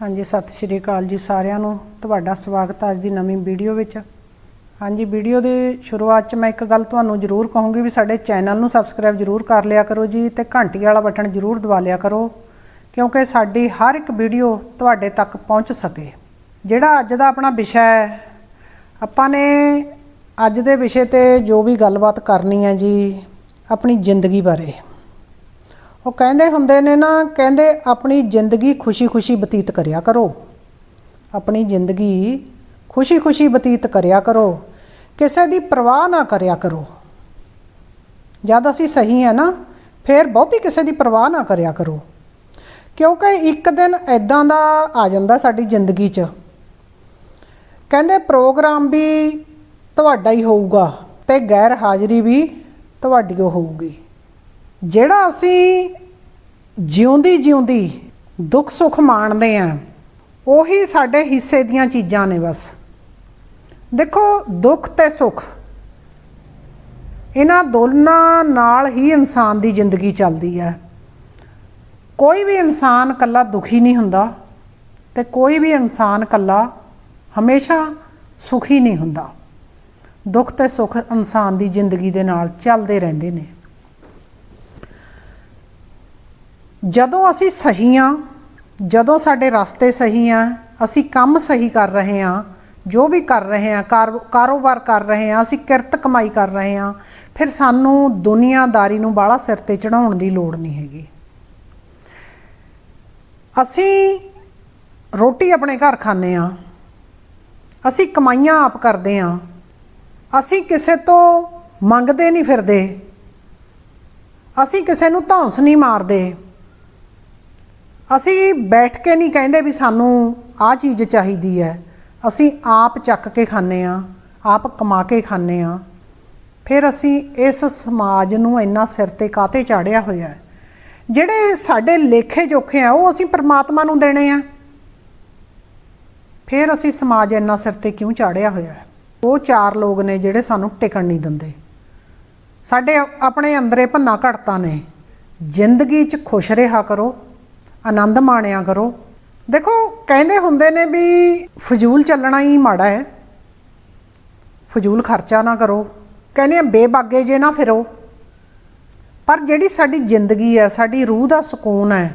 ਹਾਂਜੀ, ਸਤਿ ਸ਼੍ਰੀ ਅਕਾਲ ਜੀ ਸਾਰਿਆਂ ਨੂੰ। ਤੁਹਾਡਾ ਸਵਾਗਤ ਹੈ ਅੱਜ ਦੀ ਨਵੀਂ ਵੀਡੀਓ ਵਿੱਚ। ਹਾਂਜੀ, ਵੀਡੀਓ ਦੇ ਸ਼ੁਰੂਆਤ 'ਚ ਮੈਂ ਇੱਕ ਗੱਲ ਤੁਹਾਨੂੰ ਜ਼ਰੂਰ ਕਹੂੰਗੀ ਵੀ ਸਾਡੇ ਚੈਨਲ ਨੂੰ ਸਬਸਕ੍ਰਾਈਬ ਜ਼ਰੂਰ ਕਰ ਲਿਆ ਕਰੋ ਜੀ ਤੇ ਘੰਟੀ ਵਾਲਾ ਬਟਨ ਜ਼ਰੂਰ ਦਬਾ ਲਿਆ ਕਰੋ, ਕਿਉਂਕਿ ਸਾਡੀ ਹਰ ਇੱਕ ਵੀਡੀਓ ਤੁਹਾਡੇ ਤੱਕ ਪਹੁੰਚ ਸਕੇ। ਜਿਹੜਾ ਅੱਜ ਦਾ ਆਪਣਾ ਵਿਸ਼ਾ ਹੈ, ਆਪਾਂ ਨੇ ਅੱਜ ਦੇ ਵਿਸ਼ੇ ਤੇ ਜੋ ਵੀ ਗੱਲਬਾਤ ਕਰਨੀ ਹੈ ਜੀ, ਆਪਣੀ ਜ਼ਿੰਦਗੀ ਬਾਰੇ। ਉਹ ਕਹਿੰਦੇ ਹੁੰਦੇ ਨੇ ਨਾ, ਕਹਿੰਦੇ ਆਪਣੀ ਜ਼ਿੰਦਗੀ ਖੁਸ਼ੀ-ਖੁਸ਼ੀ ਬਤੀਤ ਕਰਿਆ ਕਰੋ। ਆਪਣੀ ਜ਼ਿੰਦਗੀ ਖੁਸ਼ੀ-ਖੁਸ਼ੀ ਬਤੀਤ ਕਰਿਆ ਕਰੋ। ਕਿਸੇ ਦੀ ਪਰਵਾਹ ਨਾ ਕਰਿਆ ਕਰੋ। ਜਦ ਅਸੀਂ ਸਹੀ ਹੈ ਨਾ, ਫਿਰ ਬਹੁਤੀ ਕਿਸੇ ਦੀ ਪਰਵਾਹ ਨਾ ਕਰਿਆ ਕਰੋ। ਕਿਉਂਕਿ ਇੱਕ ਦਿਨ ਐਦਾਂ ਦਾ ਆ ਜਾਂਦਾ ਸਾਡੀ ਜ਼ਿੰਦਗੀ 'ਚ। ਕਹਿੰਦੇ ਪ੍ਰੋਗਰਾਮ ਵੀ ਤੁਹਾਡਾ ਹੀ ਹੋਊਗਾ ਤੇ ਗੈਰ ਹਾਜ਼ਰੀ ਵੀ ਤੁਹਾਡੀ ਓ ਹੋਊਗੀ। ਜਿਹੜਾ ਅਸੀਂ ਜਿਉਂਦੀ ਜਿਉਂਦੀ ਦੁੱਖ ਸੁੱਖ ਮਾਣਦੇ ਆਂ ਉਹੀ ਸਾਡੇ ਹਿੱਸੇ ਦੀਆਂ ਚੀਜ਼ਾਂ ਨੇ ਬਸ। ਦੇਖੋ, ਦੁੱਖ ਤੇ ਸੁੱਖ, ਇਹਨਾਂ ਦੋਨਾਂ ਨਾਲ ਹੀ ਇਨਸਾਨ ਦੀ ਜ਼ਿੰਦਗੀ ਚੱਲਦੀ ਹੈ। ਕੋਈ ਵੀ ਇਨਸਾਨ ਕੱਲਾ ਦੁਖੀ ਨਹੀਂ ਹੁੰਦਾ ਤੇ ਕੋਈ ਵੀ ਇਨਸਾਨ ਕੱਲਾ ਹਮੇਸ਼ਾ ਸੁਖੀ ਨਹੀਂ ਹੁੰਦਾ। ਦੁੱਖ ਤੇ ਸੁੱਖ ਇਨਸਾਨ ਦੀ ਜ਼ਿੰਦਗੀ ਦੇ ਨਾਲ ਚੱਲਦੇ ਰਹਿੰਦੇ ਨੇ। ਜਦੋਂ ਅਸੀਂ ਸਹੀ ਆ ਜਦੋਂ ਸਾਡੇ ਰਸਤੇ ਸਹੀ ਆ ਅਸੀਂ ਕੰਮ ਸਹੀ ਕਰ ਰਹੇ ਆ ਜੋ ਵੀ ਕਰ ਰਹੇ ਆ ਕਾਰੋਬਾਰ ਕਰ ਰਹੇ ਆ ਅਸੀਂ ਕਿਰਤ ਕਮਾਈ ਕਰ ਰਹੇ ਆ ਫਿਰ ਸਾਨੂੰ ਦੁਨੀਆਦਾਰੀ ਨੂੰ ਬਾਹਲਾ ਸਿਰ ਤੇ ਚੜਾਉਣ ਦੀ ਲੋੜ ਨਹੀਂ ਹੈਗੀ। ਅਸੀਂ ਰੋਟੀ ਆਪਣੇ ਘਰ ਖਾਂਦੇ ਆ ਅਸੀਂ ਕਮਾਈਆਂ ਆਪ ਕਰਦੇ ਆ ਅਸੀਂ ਕਿਸੇ ਤੋਂ ਮੰਗਦੇ ਨਹੀਂ ਫਿਰਦੇ, ਅਸੀਂ ਕਿਸੇ ਨੂੰ ਧੌਂਸ ਨਹੀਂ ਮਾਰਦੇ ਅਸੀਂ ਬੈਠ ਕੇ ਨਹੀਂ ਕਹਿੰਦੇ ਵੀ ਸਾਨੂੰ ਆਹ ਚੀਜ਼ ਚਾਹੀਦੀ ਹੈ। ਅਸੀਂ ਆਪ ਚੱਕ ਕੇ ਖਾਂਦੇ ਆ ਆਪ ਕਮਾ ਕੇ ਖਾਂਦੇ ਆ ਫਿਰ ਅਸੀਂ ਇਸ ਸਮਾਜ ਨੂੰ ਇੰਨਾ ਸਿਰ ਤੇ ਕਾਤੇ ਚਾੜਿਆ ਹੋਇਆ ਹੈ? ਜਿਹੜੇ ਸਾਡੇ ਲੇਖੇ ਜੋਖੇ ਆ, ਉਹ ਅਸੀਂ ਪ੍ਰਮਾਤਮਾ ਨੂੰ ਦੇਣੇ ਆ। ਫਿਰ ਅਸੀਂ ਸਮਾਜ ਇੰਨਾ ਸਿਰ ਤੇ ਕਿਉਂ ਚਾੜਿਆ ਹੋਇਆ ਹੈ? ਉਹ ਚਾਰ ਲੋਕ ਨੇ ਜਿਹੜੇ ਸਾਨੂੰ ਟਿਕਣ ਨਹੀਂ ਦਿੰਦੇ। ਸਾਡੇ ਆਪਣੇ ਅੰਦਰੇ ਭੰਨਾ ਘਟਤਾ ਨੇ। ਜ਼ਿੰਦਗੀ 'ਚ ਖੁਸ਼ ਰਿਹਾ ਕਰੋ ਆਨੰਦ ਮਾਣਿਆ ਕਰੋ। ਦੇਖੋ, ਕਹਿੰਦੇ ਹੁੰਦੇ ਨੇ ਵੀ ਫਜ਼ੂਲ ਚੱਲਣਾ ਹੀ ਮਾੜਾ ਹੈ। ਫਜ਼ੂਲ ਖਰਚਾ ਨਾ ਕਰੋ। ਕਹਿੰਦੇ ਆ, ਬੇਬਾਗੇ ਜੇ ਨਾ ਫਿਰੋ। ਪਰ ਜਿਹੜੀ ਸਾਡੀ ਜ਼ਿੰਦਗੀ ਹੈ, ਸਾਡੀ ਰੂਹ ਦਾ ਸਕੂਨ ਹੈ,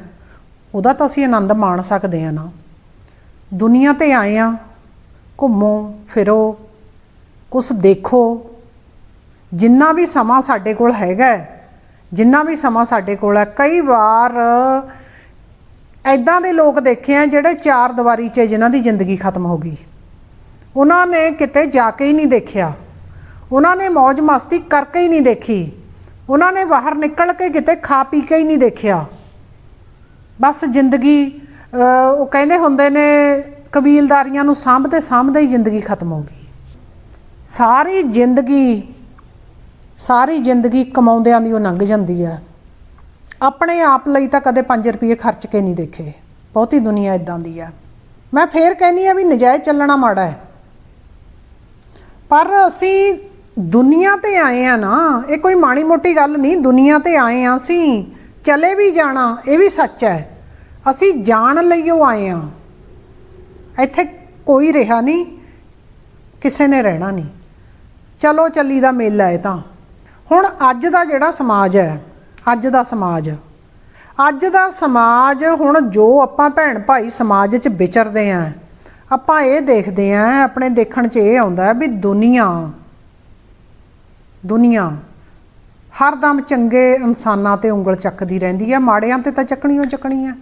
ਉਹਦਾ ਤਾਂ ਅਸੀਂ ਆਨੰਦ ਮਾਣ ਸਕਦੇ ਆ ਨਾ। ਦੁਨੀਆ ਤੇ ਆਏ ਆ ਘੁੰਮੋ, ਫਿਰੋ, ਕੁਛ ਦੇਖੋ। ਜਿੰਨਾ ਵੀ ਸਮਾਂ ਸਾਡੇ ਕੋਲ ਹੈਗਾ ਜਿੰਨਾ ਵੀ ਸਮਾਂ ਸਾਡੇ ਕੋਲ ਹੈ, ਕਈ ਵਾਰ ਐਦਾਂ ਦੇ ਲੋਕ ਦੇਖੇ ਆ ਜਿਹੜੇ ਚਾਰ ਦੀਵਾਰੀ 'ਚ ਜਿਨ੍ਹਾਂ ਦੀ ਜ਼ਿੰਦਗੀ ਖਤਮ ਹੋ ਗਈ। ਉਹਨਾਂ ਨੇ ਕਿਤੇ ਜਾ ਕੇ ਹੀ ਨਹੀਂ ਦੇਖਿਆ। ਉਹਨਾਂ ਨੇ ਮौज ਮਸਤੀ ਕਰਕੇ ਹੀ ਨਹੀਂ ਦੇਖੀ। ਉਹਨਾਂ ਨੇ ਬਾਹਰ ਨਿਕਲ ਕੇ ਕਿਤੇ ਖਾ ਪੀ ਕੇ ਹੀ ਨਹੀਂ ਦੇਖਿਆ। ਬਸ ਜ਼ਿੰਦਗੀ ਉਹ ਕਹਿੰਦੇ ਹੁੰਦੇ ਨੇ, ਕਬੀਲਦਾਰੀਆਂ ਨੂੰ ਸਾਂਭਦੇ ਸਾਂਭਦੇ ਹੀ ਜ਼ਿੰਦਗੀ ਖਤਮ ਹੋ ਗਈ। ਸਾਰੀ ਜ਼ਿੰਦਗੀ ਸਾਰੀ ਜ਼ਿੰਦਗੀ ਕਮਾਉਂਦਿਆਂ ਦੀ ਉਹ ਲੰਘ ਜਾਂਦੀ ਹੈ ਆਪਣੇ ਆਪ ਲਈ ਤਾਂ ਕਦੇ 5 ਰੁਪਏ ਖਰਚ ਕੇ ਨਹੀਂ ਦੇਖੇ। ਬਹੁਤੀ ਦੁਨੀਆ ਇਦਾਂ ਦੀ ਆ। ਮੈਂ ਫੇਰ ਕਹਿੰਨੀ ਆ ਵੀ ਨਜਾਇਜ਼ ਚੱਲਣਾ ਮਾੜਾ ਹੈ। ਪਰ ਅਸੀਂ ਦੁਨੀਆ ਤੇ ਆਏ ਆ ਨਾ, ਇਹ ਕੋਈ ਮਾੜੀ ਮੋਟੀ ਗੱਲ ਨਹੀਂ, ਦੁਨੀਆ ਤੇ ਆਏ ਆ ਅਸੀਂ, ਚਲੇ ਵੀ ਜਾਣਾ, ਇਹ ਵੀ ਸੱਚ ਹੈ। ਅਸੀਂ ਜਾਣ ਲਈ ਉਹ ਆਏ ਆ। ਇੱਥੇ ਕੋਈ ਰਿਹਾ ਨਹੀਂ, ਕਿਸੇ ਨੇ ਰਹਿਣਾ ਨਹੀਂ। ਚਲੋ ਚੱਲੀ ਦਾ ਮੇਲਾ ਹੈ ਤਾਂ। ਹੁਣ ਅੱਜ ਦਾ ਜਿਹੜਾ ਸਮਾਜ ਹੈ ਅੱਜ ਦਾ ਸਮਾਜ। ਅੱਜ ਦਾ ਸਮਾਜ ਹੁਣ ਜੋ ਆਪਾਂ ਭੈਣ ਭਾਈ ਸਮਾਜ 'ਚ ਵਿਚਰਦੇ ਆਂ, ਆਪਾਂ ਇਹ ਦੇਖਦੇ ਆਂ, ਆਪਣੇ ਦੇਖਣ 'ਚ ਇਹ ਆਉਂਦਾ ਵੀ ਦੁਨੀਆ ਦੁਨੀਆ ਹਰਦਮ ਚੰਗੇ ਇਨਸਾਨਾਂ ਤੇ ਉਂਗਲ ਚੱਕਦੀ ਰਹਿੰਦੀ ਹੈ ਮਾੜਿਆਂ ਤੇ ਤਾਂ ਚੱਕਣੀ ਓ ਚੱਕਣੀ ਹੈ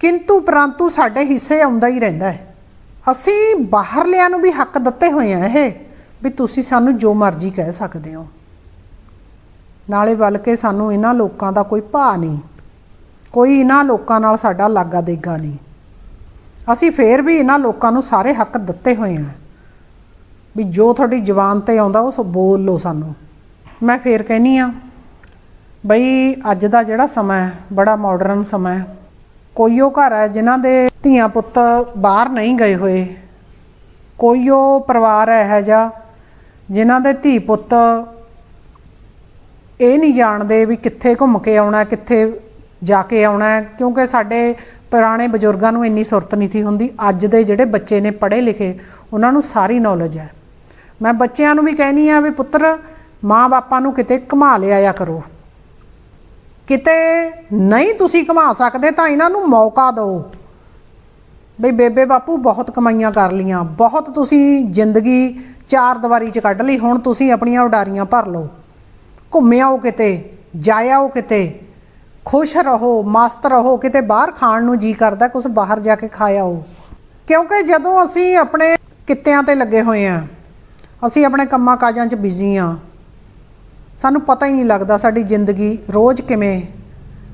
ਕਿੰਤੂ ਪਰੰਤੂ ਸਾਡੇ ਹਿੱਸੇ ਆਉਂਦਾ ਹੀ ਰਹਿੰਦਾ ਹੈ। ਅਸੀਂ ਬਾਹਰਲਿਆਂ ਨੂੰ ਵੀ ਹੱਕ ਦਿੱਤੇ ਹੋਏ ਆ ਇਹ, ਵੀ ਤੁਸੀਂ ਸਾਨੂੰ ਜੋ ਮਰਜ਼ੀ ਕਹਿ ਸਕਦੇ ਹੋ। ਨਾਲੇ ਬਲਕਿ ਸਾਨੂੰ ਇਹਨਾਂ ਲੋਕਾਂ ਦਾ ਕੋਈ ਭਾ ਨਹੀਂ। ਕੋਈ ਇਹਨਾਂ ਲੋਕਾਂ ਨਾਲ ਸਾਡਾ ਲਾਗਾ ਦੇਗਾ ਨਹੀਂ। ਅਸੀਂ ਫੇਰ ਵੀ ਇਹਨਾਂ ਲੋਕਾਂ ਨੂੰ ਸਾਰੇ ਹੱਕ ਦਿੱਤੇ ਹੋਏ ਆ ਵੀ ਜੋ ਤੁਹਾਡੀ ਜ਼ੁਬਾਨ ਤੇ ਆਉਂਦਾ, ਉਹ ਬੋਲ ਲਓ ਸਾਨੂੰ। ਮੈਂ ਫੇਰ ਕਹਿਨੀ ਆ ਬਈ ਅੱਜ ਦਾ ਜਿਹੜਾ ਸਮਾਂ ਹੈ, ਬੜਾ ਮਾਡਰਨ ਸਮਾਂ ਹੈ। ਕੋਈ ਉਹ ਘਰ ਹੈ ਜਿਨ੍ਹਾਂ ਦੇ ਧੀਆਂ ਪੁੱਤ ਬਾਹਰ ਨਹੀਂ ਗਏ ਹੋਏ। ਕੋਈ ਉਹ ਪਰਿਵਾਰ ਹੈ ਜਿਹਾ ਜਿਨ੍ਹਾਂ ਦੇ ਧੀ ਪੁੱਤ ਇਹ ਨਹੀਂ ਜਾਣਦੇ ਵੀ ਕਿੱਥੇ ਘੁੰਮ ਕੇ ਆਉਣਾ, ਕਿੱਥੇ ਜਾ ਕੇ ਆਉਣਾ, ਕਿਉਂਕਿ ਸਾਡੇ ਪੁਰਾਣੇ ਬਜ਼ੁਰਗਾਂ ਨੂੰ ਇੰਨੀ ਸੁਰਤ ਨਹੀਂ ਸੀ ਹੁੰਦੀ। ਅੱਜ ਦੇ ਜਿਹੜੇ ਬੱਚੇ ਨੇ ਪੜ੍ਹੇ ਲਿਖੇ, ਉਹਨਾਂ ਨੂੰ ਸਾਰੀ ਨੌਲੇਜ ਹੈ। ਮੈਂ ਬੱਚਿਆਂ ਨੂੰ ਵੀ ਕਹਿਨੀ ਆ ਵੀ ਪੁੱਤਰ ਮਾਂ ਬਾਪਾਂ ਨੂੰ ਕਿਤੇ ਘੁਮਾ ਲਿਆਇਆ ਕਰੋ। ਕਿਤੇ ਨਹੀਂ ਤੁਸੀਂ ਘੁਮਾ ਸਕਦੇ ਤਾਂ ਇਹਨਾਂ ਨੂੰ ਮੌਕਾ ਦਿਓ। ਬਈ ਬੇਬੇ ਬਾਪੂ, ਬਹੁਤ ਕਮਾਈਆਂ ਕਰ ਲੀਆਂ ਬਹੁਤ ਤੁਸੀਂ ਜ਼ਿੰਦਗੀ ਚਾਰ ਦੀਵਾਰੀ 'ਚ ਕੱਢ ਲਈ, ਹੁਣ ਤੁਸੀਂ ਆਪਣੀਆਂ ਉਡਾਰੀਆਂ ਭਰ ਲਓ। ਘੁੰਮਿਆਓ ਕਿਤੇ ਜਾਇਆਓ ਕਿਤੇ, ਖੁਸ਼ ਰਹੋ, ਮਸਤ ਰਹੋ, ਕਿਤੇ ਬਾਹਰ ਖਾਣ ਨੂੰ ਜੀ ਕਰਦਾ ਕੁਝ ਬਾਹਰ ਜਾ ਕੇ ਖਾਇਆਓ ਕਿਉਂਕਿ ਜਦੋਂ ਅਸੀਂ ਆਪਣੇ ਕਿੱਤਿਆਂ ਤੇ ਲੱਗੇ ਹੋਏ ਆ ਅਸੀਂ ਆਪਣੇ ਕੰਮਾਂ ਕਾਜਾਂ 'ਚ ਬਿਜ਼ੀ ਆ ਸਾਨੂੰ ਪਤਾ ਹੀ ਨਹੀਂ ਲੱਗਦਾ ਸਾਡੀ ਜ਼ਿੰਦਗੀ ਰੋਜ਼ ਕਿਵੇਂ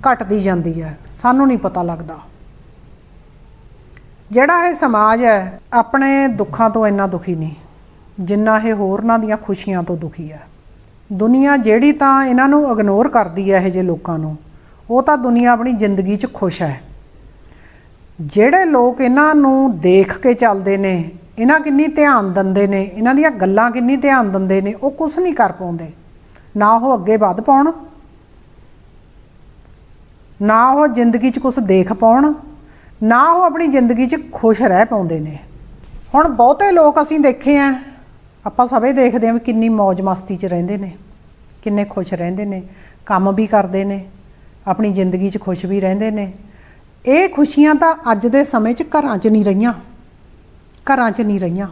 ਘਟਦੀ ਜਾਂਦੀ ਹੈ, ਸਾਨੂੰ ਨਹੀਂ ਪਤਾ ਲੱਗਦਾ। ਜਿਹੜਾ ਇਹ ਸਮਾਜ ਹੈ, ਆਪਣੇ ਦੁੱਖਾਂ ਤੋਂ ਇੰਨਾ ਦੁਖੀ ਨਹੀਂ, ਜਿੰਨਾ ਇਹ ਹੋਰਨਾਂ ਦੀਆਂ ਖੁਸ਼ੀਆਂ ਤੋਂ ਦੁਖੀ ਹੈ। ਦੁਨੀਆ ਜਿਹੜੀ ਤਾਂ ਇਹਨਾਂ ਨੂੰ ਇਗਨੋਰ ਕਰਦੀ ਹੈ ਇਹ ਜੇ ਲੋਕਾਂ ਨੂੰ, ਉਹ ਤਾਂ ਦੁਨੀਆ ਆਪਣੀ ਜ਼ਿੰਦਗੀ 'ਚ ਖੁਸ਼ ਹੈ। ਜਿਹੜੇ ਲੋਕ ਇਹਨਾਂ ਨੂੰ ਦੇਖ ਕੇ ਚੱਲਦੇ ਨੇ, ਇਹਨਾਂ ਕਿੰਨੀ ਧਿਆਨ ਦਿੰਦੇ ਨੇ, ਇਹਨਾਂ ਦੀਆਂ ਗੱਲਾਂ ਕਿੰਨੀ ਧਿਆਨ ਦਿੰਦੇ ਨੇ, ਉਹ ਕੁਝ ਨਹੀਂ ਕਰ ਪਾਉਂਦੇ। ਨਾ ਉਹ ਅੱਗੇ ਵੱਧ ਪਾਉਣ, ਨਾ ਉਹ ਜ਼ਿੰਦਗੀ 'ਚ ਕੁਝ ਦੇਖ ਪਾਉਣ, ਨਾ ਉਹ ਆਪਣੀ ਜ਼ਿੰਦਗੀ 'ਚ ਖੁਸ਼ ਰਹਿ ਪਾਉਂਦੇ ਨੇ। ਹੁਣ ਬਹੁਤੇ ਲੋਕ ਅਸੀਂ ਦੇਖੇ ਆ ਆਪਾਂ ਸਭੇ ਦੇਖਦੇ ਹਾਂ ਵੀ ਕਿੰਨੀ ਮौज ਮਸਤੀ 'ਚ ਰਹਿੰਦੇ ਨੇ, ਕਿੰਨੇ ਖੁਸ਼ ਰਹਿੰਦੇ ਨੇ, ਕੰਮ ਵੀ ਕਰਦੇ ਨੇ, ਆਪਣੀ ਜ਼ਿੰਦਗੀ 'ਚ ਖੁਸ਼ ਵੀ ਰਹਿੰਦੇ ਨੇ। ਇਹ ਖੁਸ਼ੀਆਂ ਤਾਂ ਅੱਜ ਦੇ ਸਮੇਂ 'ਚ ਘਰਾਂ 'ਚ ਨਹੀਂ ਰਹੀਆਂ, ਘਰਾਂ 'ਚ ਨਹੀਂ ਰਹੀਆਂ।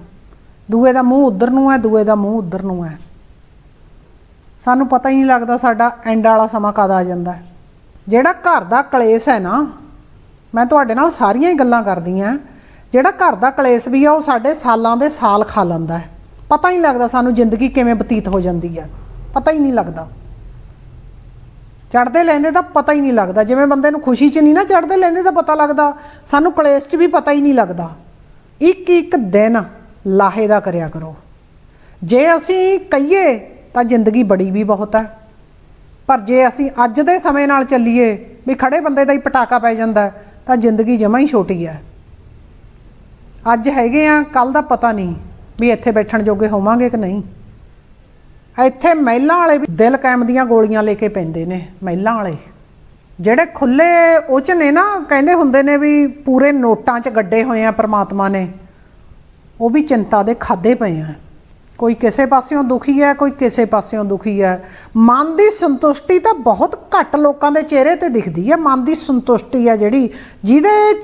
ਦੂਏ ਦਾ ਮੂੰਹ ਉਧਰ ਨੂੰ ਹੈ, ਦੂਏ ਦਾ ਮੂੰਹ ਉਧਰ ਨੂੰ ਹੈ। ਸਾਨੂੰ ਪਤਾ ਹੀ ਨਹੀਂ ਲੱਗਦਾ ਸਾਡਾ ਐਂਡ ਵਾਲਾ ਸਮਾਂ ਕਦ ਆ ਜਾਂਦਾ ਹੈ। ਜਿਹੜਾ ਘਰ ਦਾ ਕਲੇਸ਼ ਹੈ ਨਾ, ਮੈਂ ਤੁਹਾਡੇ ਨਾਲ ਸਾਰੀਆਂ ਹੀ ਗੱਲਾਂ ਕਰਦੀ ਆ ਜਿਹੜਾ ਘਰ ਦਾ ਕਲੇਸ਼ ਵੀ ਆ, ਉਹ ਸਾਡੇ ਸਾਲਾਂ ਦੇ ਸਾਲ ਖਾ ਲੈਂਦਾ ਹੈ। ਪਤਾ ਹੀ ਨਹੀਂ ਲੱਗਦਾ ਸਾਨੂੰ ਜ਼ਿੰਦਗੀ ਕਿਵੇਂ ਬਤੀਤ ਹੋ ਜਾਂਦੀ ਹੈ ਪਤਾ ਹੀ ਨਹੀਂ ਲੱਗਦਾ। ਚੜਦੇ ਲੈਂਦੇ ਤਾਂ ਪਤਾ ਹੀ ਨਹੀਂ ਲੱਗਦਾ। ਜਿਵੇਂ ਬੰਦੇ ਨੂੰ ਖੁਸ਼ੀ 'ਚ ਨਹੀਂ ਨਾ ਚੜਦੇ ਲੈਂਦੇ ਤਾਂ ਪਤਾ ਲੱਗਦਾ। ਸਾਨੂੰ ਕਲੇਸ਼ 'ਚ ਵੀ ਪਤਾ ਹੀ ਨਹੀਂ ਲੱਗਦਾ। ਇੱਕ ਇੱਕ ਦਿਨ ਲਾਹੇ ਦਾ ਕਰਿਆ ਕਰੋ। ਜੇ ਅਸੀਂ ਕਹੀਏ ਤਾਂ ਜ਼ਿੰਦਗੀ ਬੜੀ ਵੀ ਬਹੁਤ ਹੈ। ਪਰ ਜੇ ਅਸੀਂ ਅੱਜ ਦੇ ਸਮੇਂ ਨਾਲ ਚੱਲੀਏ ਵੀ ਖੜੇ ਬੰਦੇ ਦਾ ਹੀ ਪਟਾਕਾ ਪੈ ਜਾਂਦਾ ਤਾਂ ਜ਼ਿੰਦਗੀ ਜਮਾਂ ਹੀ ਛੋਟੀ ਹੈ। ਅੱਜ ਹੈਗੇ ਆ ਕੱਲ ਦਾ ਪਤਾ ਨਹੀਂ। ਵੀ ਇੱਥੇ ਬੈਠਣ ਜੋਗੇ ਹੋਵਾਂਗੇ ਕਿ ਨਹੀਂ? ਇੱਥੇ ਮਹਿਲਾਂ ਵਾਲੇ ਵੀ ਦਿਲ ਕਾਇਮ ਦੀਆਂ ਗੋਲੀਆਂ ਲੈ ਕੇ ਪੈਂਦੇ ਨੇ, ਮਹਿਲਾਂ ਵਾਲੇ। ਜਿਹੜੇ ਖੁੱਲੇ ਉਹ ਚ ਨੇ ਨਾ, ਕਹਿੰਦੇ ਹੁੰਦੇ ਨੇ ਵੀ ਪੂਰੇ ਨੋਟਾਂ 'ਚ ਗੱਡੇ ਹੋਏ ਆ ਪ੍ਰਮਾਤਮਾ ਨੇ, ਉਹ ਵੀ ਚਿੰਤਾ ਦੇ ਖਾਦੇ ਪਏ ਆ। ਕੋਈ ਕਿਸੇ ਪਾਸਿਓਂ ਦੁਖੀ ਹੈ, ਕੋਈ ਕਿਸੇ ਪਾਸਿਓਂ ਦੁਖੀ ਹੈ। ਮਨ ਦੀ ਸੰਤੁਸ਼ਟੀ ਤਾਂ ਬਹੁਤ ਘੱਟ ਲੋਕਾਂ ਦੇ ਚਿਹਰੇ ਤੇ ਦਿਖਦੀ ਹੈ। ਮਨ ਦੀ ਸੰਤੁਸ਼ਟੀ ਹੈ ਜਿਹੜੀ, ਜਿਹਦੇ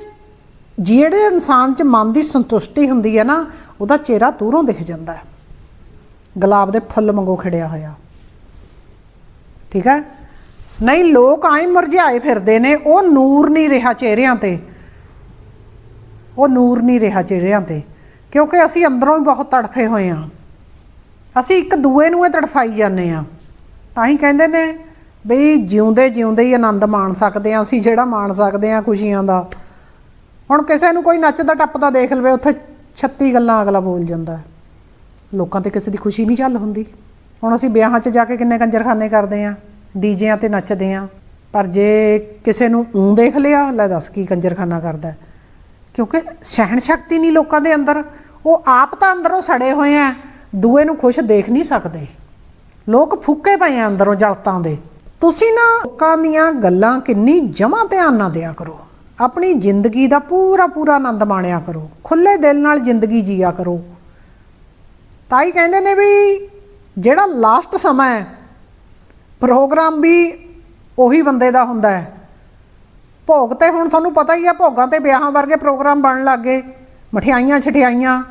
ਜਿਹੜੇ ਇਨਸਾਨ 'ਚ ਮਨ ਦੀ ਸੰਤੁਸ਼ਟੀ ਹੁੰਦੀ ਹੈ ਨਾ, ਉਹਦਾ ਚਿਹਰਾ ਦੂਰੋਂ ਦਿਖ ਜਾਂਦਾ ਹੈ। ਗੁਲਾਬ ਦੇ ਫੁੱਲ ਵਾਂਗੂ ਖਿੜਿਆ ਹੋਇਆ। ਠੀਕ ਹੈ? ਨਹੀਂ, ਲੋਕ ਆਏ ਮੁਰਝਾਏ ਫਿਰਦੇ ਨੇ, ਉਹ ਨੂਰ ਨਹੀਂ ਰਿਹਾ ਚਿਹਰਿਆਂ ਤੇ। ਉਹ ਨੂਰ ਨਹੀਂ ਰਿਹਾ ਚਿਹਰਿਆਂ ਤੇ। ਕਿਉਂਕਿ ਅਸੀਂ ਅੰਦਰੋਂ ਹੀ ਬਹੁਤ ਤੜਫੇ ਹੋਏ ਆ ਅਸੀਂ ਇੱਕ ਦੂਏ ਨੂੰ ਇਹ ਤੜਫਾਈ ਜਾਂਦੇ ਆ ਤਾਂ ਹੀ ਕਹਿੰਦੇ ਨੇ, ਬਈ ਜਿਉਂਦੇ ਜਿਉਂਦੇ ਹੀ ਆਨੰਦ ਮਾਣ ਸਕਦੇ ਆ ਅਸੀਂ, ਜਿਹੜਾ ਮਾਣ ਸਕਦੇ ਆ ਖੁਸ਼ੀਆਂ ਦਾ। ਹੁਣ ਕਿਸੇ ਨੂੰ ਕੋਈ ਨੱਚਦਾ ਟੱਪਦਾ ਦੇਖ ਲਵੇ, ਉੱਥੇ 36 ਗੱਲਾਂ ਅਗਲਾ ਬੋਲ ਜਾਂਦਾ ਲੋਕਾਂ ਤੇ ਕਿਸੇ ਦੀ ਖੁਸ਼ੀ ਨਹੀਂ ਚੱਲ ਹੁੰਦੀ। ਹੁਣ ਅਸੀਂ ਵਿਆਹਾਂ 'ਚ ਜਾ ਕੇ ਕਿੰਨੇ ਕੰਜਰਖਾਨੇ ਕਰਦੇ ਆ ਡੀਜਿਆਂ ਤੇ ਨੱਚਦੇ ਆ ਪਰ ਜੇ ਕਿਸੇ ਨੂੰ ਊਂ ਦੇਖ ਲਿਆ, ਲੈ ਦੱਸ ਕੀ ਕੰਜਰਖਾਨਾ ਕਰਦਾ ਕਿਉਂਕਿ ਸਹਿਣ ਸ਼ਕਤੀ ਨਹੀਂ ਲੋਕਾਂ ਦੇ ਅੰਦਰ। ਉਹ ਆਪ ਤਾਂ ਅੰਦਰੋਂ ਸੜੇ ਹੋਏ ਆ, ਦੂਏ ਨੂੰ ਖੁਸ਼ ਦੇਖ ਨਹੀਂ ਸਕਦੇ। ਲੋਕ ਫੁੱਕੇ ਪਏ ਆ ਅੰਦਰੋਂ ਜਲਤਾਂ ਦੇ। ਤੁਸੀਂ ਨਾ ਲੋਕਾਂ ਦੀਆਂ ਗੱਲਾਂ ਕਿੰਨੀ ਜਮਾ ਧਿਆਨ ਨਾਲ ਦਿਆ ਕਰੋ। ਆਪਣੀ ਜ਼ਿੰਦਗੀ ਦਾ ਪੂਰਾ ਪੂਰਾ ਆਨੰਦ ਮਾਣਿਆ ਕਰੋ। ਖੁੱਲੇ ਦਿਲ ਨਾਲ ਜ਼ਿੰਦਗੀ ਜੀਆ ਕਰੋ। ਤਾਂ ਹੀ ਕਹਿੰਦੇ ਨੇ ਵੀ ਜਿਹੜਾ ਲਾਸਟ ਸਮਾਂ ਹੈ ਪ੍ਰੋਗਰਾਮ ਵੀ ਉਹੀ ਬੰਦੇ ਦਾ ਹੁੰਦਾ ਹੈ। ਭੋਗ ਤੇ ਹੁਣ ਤੁਹਾਨੂੰ ਪਤਾ ਹੀ ਆ, ਭੋਗਾਂ ਤੇ ਵਿਆਹਾਂ ਵਰਗੇ ਪ੍ਰੋਗਰਾਮ ਬਣਨ ਲੱਗ ਗਏ, ਮਠਿਆਈਆਂ ਛਠਿਆਈਆਂ।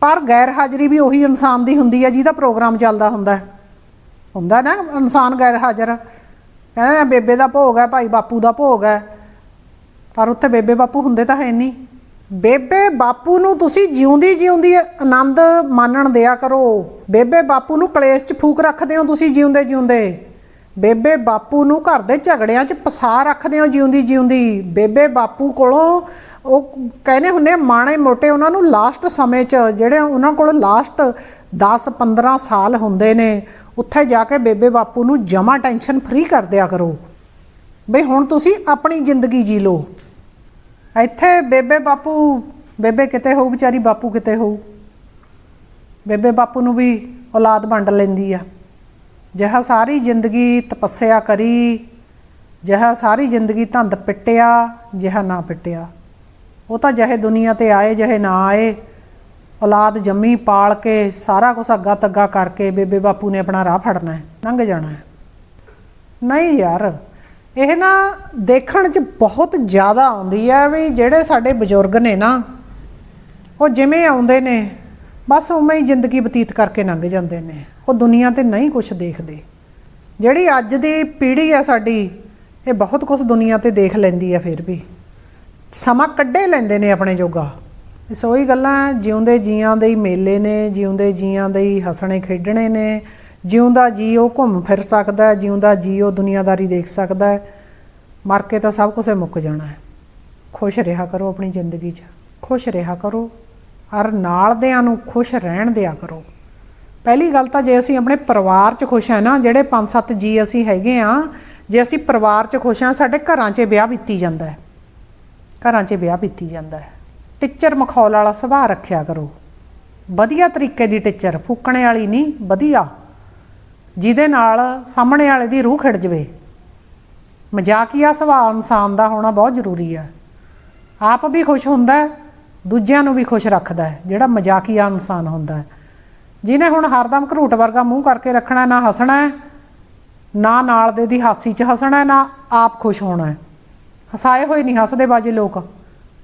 ਪਰ ਗੈਰ ਹਾਜ਼ਰੀ ਵੀ ਉਹੀ ਇਨਸਾਨ ਦੀ ਹੁੰਦੀ ਹੈ ਜਿਹਦਾ ਪ੍ਰੋਗਰਾਮ ਚੱਲਦਾ ਹੁੰਦਾ ਹੁੰਦਾ ਨਾ ਇਨਸਾਨ ਗੈਰ ਹਾਜ਼ਰ ਕਹਿੰਦੇ ਆ ਬੇਬੇ ਦਾ ਭੋਗ ਹੈ, ਭਾਈ ਬਾਪੂ ਦਾ ਭੋਗ ਹੈ। ਪਰ ਉੱਥੇ ਬੇਬੇ ਬਾਪੂ ਹੁੰਦੇ ਤਾਂ ਹੈ ਨਹੀਂ। ਬੇਬੇ ਬਾਪੂ ਨੂੰ ਤੁਸੀਂ ਜਿਉਂਦੀ ਜਿਉਂਦੀ ਆਨੰਦ ਮਾਣਨ ਦਿਆ ਕਰੋ। ਬੇਬੇ ਬਾਪੂ ਨੂੰ ਕਲੇਸ਼ 'ਚ ਫੂਕ ਰੱਖਦੇ ਹੋ ਤੁਸੀਂ ਜਿਉਂਦੇ ਜਿਉਂਦੇ। ਬੇਬੇ ਬਾਪੂ ਨੂੰ ਘਰ ਦੇ ਝਗੜਿਆਂ 'ਚ ਪਸਾ ਰੱਖਦੇ ਹੋ ਜਿਉਂਦੀ ਜਿਉਂਦੀ। ਬੇਬੇ ਬਾਪੂ ਕੋਲੋਂ ਉਹ ਕਹਿੰਦੇ ਹੁੰਦੇ ਆ, ਮਾਣੇ ਮੋਟੇ ਉਹਨਾਂ ਨੂੰ ਲਾਸਟ ਸਮੇਂ 'ਚ ਜਿਹੜੇ ਉਹਨਾਂ ਕੋਲ ਲਾਸਟ 10 15 ਸਾਲ ਹੁੰਦੇ ਨੇ ਉੱਥੇ ਜਾ ਕੇ ਬੇਬੇ ਬਾਪੂ ਨੂੰ ਜਮਾ ਟੈਨਸ਼ਨ ਫ੍ਰੀ ਕਰ ਦਿਆ ਕਰੋ। ਬਈ ਹੁਣ ਤੁਸੀਂ ਆਪਣੀ ਜ਼ਿੰਦਗੀ ਜੀ ਲਓ। ਇੱਥੇ ਬੇਬੇ ਬਾਪੂ, ਬੇਬੇ ਕਿਤੇ ਹੋਊ, ਵਿਚਾਰੀ ਬਾਪੂ ਕਿਤੇ ਹੋਊ। ਬੇਬੇ ਬਾਪੂ ਨੂੰ ਵੀ ਔਲਾਦ ਵੰਡ ਲੈਂਦੀ ਆ। ਜਿਹਾ ਸਾਰੀ ਜ਼ਿੰਦਗੀ ਤਪੱਸਿਆ ਕਰੀ, ਜਿਹਾ ਸਾਰੀ ਜ਼ਿੰਦਗੀ ਧੰਦ ਪਿੱਟਿਆ, ਜਿਹਾ ਨਾ ਪਿੱਟਿਆ। ਉਹ ਤਾਂ ਜਿਹੇ ਦੁਨੀਆ ਤੇ ਆਏ, ਜਿਹੇ ਨਾ ਆਏ, ਔਲਾਦ ਜੰਮੀ ਪਾਲ ਕੇ ਸਾਰਾ ਕੁਝ ਅੱਗਾ ਤੱਗਾ ਕਰਕੇ ਬੇਬੇ ਬਾਪੂ ਨੇ ਆਪਣਾ ਰਾਹ ਫੜਨਾ ਹੈ, ਲੰਘ ਜਾਣਾ ਹੈ। ਨਹੀਂ ਯਾਰ ਇਹ ਨਾ ਦੇਖਣ 'ਚ ਬਹੁਤ ਜ਼ਿਆਦਾ ਆਉਂਦੀ ਹੈ ਵੀ ਜਿਹੜੇ ਸਾਡੇ ਬਜ਼ੁਰਗ ਨੇ ਨਾ, ਉਹ ਜਿਵੇਂ ਆਉਂਦੇ ਨੇ, ਬਸ ਉਵੇਂ ਹੀ ਜ਼ਿੰਦਗੀ ਬਤੀਤ ਕਰਕੇ ਲੰਘ ਜਾਂਦੇ ਨੇ। ਉਹ ਦੁਨੀਆ ਤੇ ਨਹੀਂ ਕੁਝ ਦੇਖਦੇ। ਜਿਹੜੀ ਅੱਜ ਦੀ ਪੀੜ੍ਹੀ ਆ ਸਾਡੀ, ਇਹ ਬਹੁਤ ਕੁਝ ਦੁਨੀਆ ਤੇ ਦੇਖ ਲੈਂਦੀ ਆ ਫਿਰ ਵੀ। ਸਮਾਂ ਕੱਢੇ ਲੈਂਦੇ ਨੇ ਆਪਣੇ ਜੋਗਾ। ਸੋ ਉਹੀ ਗੱਲਾਂ ਜਿਉਂਦੇ ਜੀਆਂ ਦੇ ਹੀ ਮੇਲੇ ਨੇ, ਜਿਉਂਦੇ ਜੀਆਂ ਦੇ ਹੀ ਹੱਸਣੇ ਖੇਡਣੇ ਨੇ ਜਿਉਂਦਾ ਜੀ ਉਹ ਘੁੰਮ ਫਿਰ ਸਕਦਾ ਹੈ, ਜਿਉਂਦਾ ਜੀ ਉਹ ਦੁਨੀਆਦਾਰੀ ਦੇਖ ਸਕਦਾ ਹੈ। ਮਰ ਕੇ ਤਾਂ ਸਭ ਕੁਝ ਮੁੱਕ ਜਾਣਾ ਹੈ। ਖੁਸ਼ ਰਿਹਾ ਕਰੋ ਆਪਣੀ ਜ਼ਿੰਦਗੀ 'ਚ। ਖੁਸ਼ ਰਿਹਾ ਕਰੋ। ਹਰ ਨਾਲ ਦਿਆਂ ਨੂੰ ਖੁਸ਼ ਰਹਿਣ ਦਿਆ ਕਰੋ। ਪਹਿਲੀ ਗੱਲ ਤਾਂ ਜੇ ਅਸੀਂ ਆਪਣੇ ਪਰਿਵਾਰ 'ਚ ਖੁਸ਼ ਹਾਂ ਨਾ ਜਿਹੜੇ ਪੰਜ ਸੱਤ ਜੀ ਅਸੀਂ ਹੈਗੇ ਆ ਜੇ ਅਸੀਂ ਪਰਿਵਾਰ 'ਚ ਖੁਸ਼ ਹਾਂ ਸਾਡੇ ਘਰਾਂ 'ਚ ਵਿਆਹ ਬੀਤੀ ਜਾਂਦਾ ਹੈ। ਘਰਾਂ 'ਚ ਵਿਆਹ ਬੀਤੀ ਜਾਂਦਾ ਹੈ। ਟੀਚਰ ਮਖੌਲ ਵਾਲਾ ਸੁਭਾਅ ਰੱਖਿਆ ਕਰੋ। ਵਧੀਆ ਤਰੀਕੇ ਦੀ ਟੀਚਰ ਫੂਕਣੇ ਵਾਲੀ ਨਹੀਂ ਵਧੀਆ। ਜਿਹਦੇ ਨਾਲ ਸਾਹਮਣੇ ਵਾਲੇ ਦੀ ਰੂਹ ਖਿੜ ਜਵੇ। ਮਜ਼ਾਕੀਆ ਸੁਭਾਅ ਇਨਸਾਨ ਦਾ ਹੋਣਾ ਬਹੁਤ ਜ਼ਰੂਰੀ ਹੈ ਆਪ ਵੀ ਖੁਸ਼ ਹੁੰਦਾ ਹੈ, ਦੂਜਿਆਂ ਨੂੰ ਵੀ ਖੁਸ਼ ਰੱਖਦਾ ਹੈ, ਜਿਹੜਾ ਮਜ਼ਾਕੀਆ ਇਨਸਾਨ ਹੁੰਦਾ ਹੈ। ਜਿਹਨੇ ਹੁਣ ਹਰਦਮ ਘਰੂਟ ਵਰਗਾ ਮੂੰਹ ਕਰਕੇ ਰੱਖਣਾ ਨਾ ਹੱਸਣਾ ਹੈ, ਨਾ ਨਾਲ ਦੇ ਦੀ ਹਾਸੀ 'ਚ ਹੱਸਣਾ ਨਾ ਆਪ ਖੁਸ਼ ਹੋਣਾ ਹੈ। ਹਸਾਏ ਹੋਏ ਨਹੀਂ ਹੱਸਦੇ ਬਾਜ਼ੇ ਲੋਕ।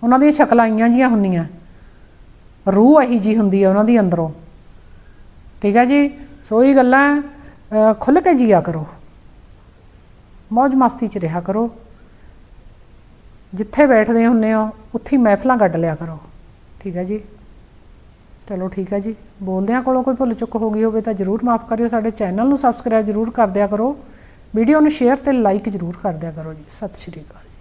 ਉਹਨਾਂ ਦੀਆਂ ਸ਼ਕਲਾਂ ਆਈਆਂ ਜੀਆਂ ਹੁੰਦੀਆਂ। ਰੂਹ ਇਹੀ ਜੀ ਹੁੰਦੀ ਹੈ ਉਹਨਾਂ ਦੀ ਅੰਦਰੋਂ। ਠੀਕ ਹੈ ਜੀ? ਸੋ ਇਹ ਗੱਲਾਂ ਅਹ, ਖੁੱਲ੍ਹ ਕੇ ਜੀਆ ਕਰੋ। ਮौज ਮਸਤੀ 'ਚ ਰਿਹਾ ਕਰੋ। ਜਿੱਥੇ ਬੈਠਦੇ ਹੁੰਨੇ ਹੋ ਉੱਥੇ ਮਹਿਫਲਾਂ ਕੱਢ ਲਿਆ ਕਰੋ। ਠੀਕ ਹੈ ਜੀ? ਚਲੋ ਠੀਕ ਹੈ ਜੀ। ਬੋਲਦਿਆਂ ਕੋਲੋਂ ਕੋਈ ਭੁੱਲ ਚੁੱਕ ਹੋ ਗਈ ਹੋਵੇ ਤਾਂ ਜਰੂਰ ਮਾਫ ਕਰਿਓ। ਸਾਡੇ ਚੈਨਲ ਨੂੰ ਸਬਸਕ੍ਰਾਈਬ ਜਰੂਰ ਕਰ ਦਿਆ ਕਰੋ। ਵੀਡੀਓ ਨੂੰ ਸ਼ੇਅਰ ਤੇ ਲਾਈਕ ਜਰੂਰ ਕਰ ਦਿਆ ਕਰੋ ਜੀ। ਸਤਿ ਸ਼੍ਰੀ ਅਕਾਲ।